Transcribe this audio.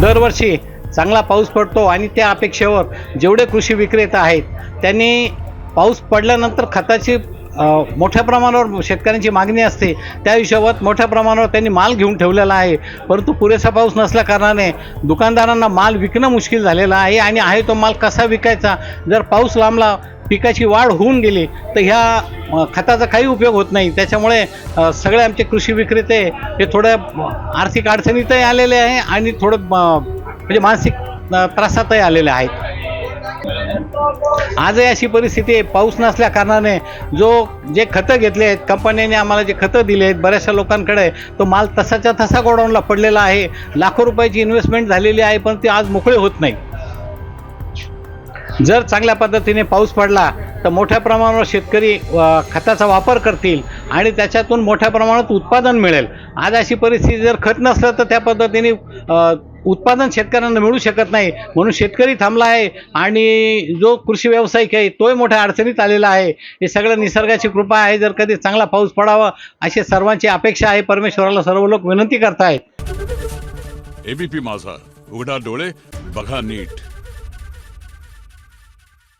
दरवर्षी चांगला पाऊस पडतो आणि त्या अपेक्षेवर जेवढे कृषी विक्रेता आहेत त्यांनी पाऊस पडल्यानंतर खताची मोठ्या प्रमाणावर शेतकऱ्यांची मागणी असते त्या हिशोबात मोठ्या प्रमाणावर त्यांनी माल घेऊन ठेवलेला आहे. परंतु पुरेसा पाऊस नसल्या कारणाने दुकानदारांना माल विकणं मुश्किल झालेलं आहे आणि आहे तो माल कसा विकायचा? जर पाऊस लांबला पिकाची वाढ होऊन गेली तर ह्या खताचा काही उपयोग होत नाही. त्याच्यामुळे सगळे आमचे कृषी विक्रेते हे थोड्या आर्थिक अडचणीतही आलेले आहे आणि थोडं म्हणजे मानसिक त्रासातही आलेले आहेत. आजही अशी परिस्थिती आहे. पाऊस नसल्या कारणाने जो जे खतं घेतले आहेत कंपन्यांनी आम्हाला जे खतं दिले आहेत बऱ्याचशा लोकांकडे तो माल तसाच्या तसा गोडाऊनला पडलेला आहे. लाखो रुपयाची इन्व्हेस्टमेंट झालेली आहे पण ते आज मोकळे होत नाही जर चांगल्या पद्धतीने पाऊस पडला तर मोठ्या प्रमाणावर शेतकरी खताचा वापर करतील आणि त्याच्यातून मोठ्या प्रमाणात उत्पादन मिळेल. आज अशी परिस्थिती जर खत नसलं तर त्या पद्धतीने उत्पादन शेतकऱ्यांना मिळू शकत नाही. म्हणून शेतकरी थांबला आहे आणि जो कृषी व्यावसायिक आहे तोही मोठ्या अडचणीत आलेला आहे. हे सगळं निसर्गाची कृपा आहे. जर कधी चांगला पाऊस पडावा अशी सर्वांची अपेक्षा आहे. परमेश्वराला सर्व लोक विनंती करतायत. एबीपी माझा. उघडा डोळे बघा नीट.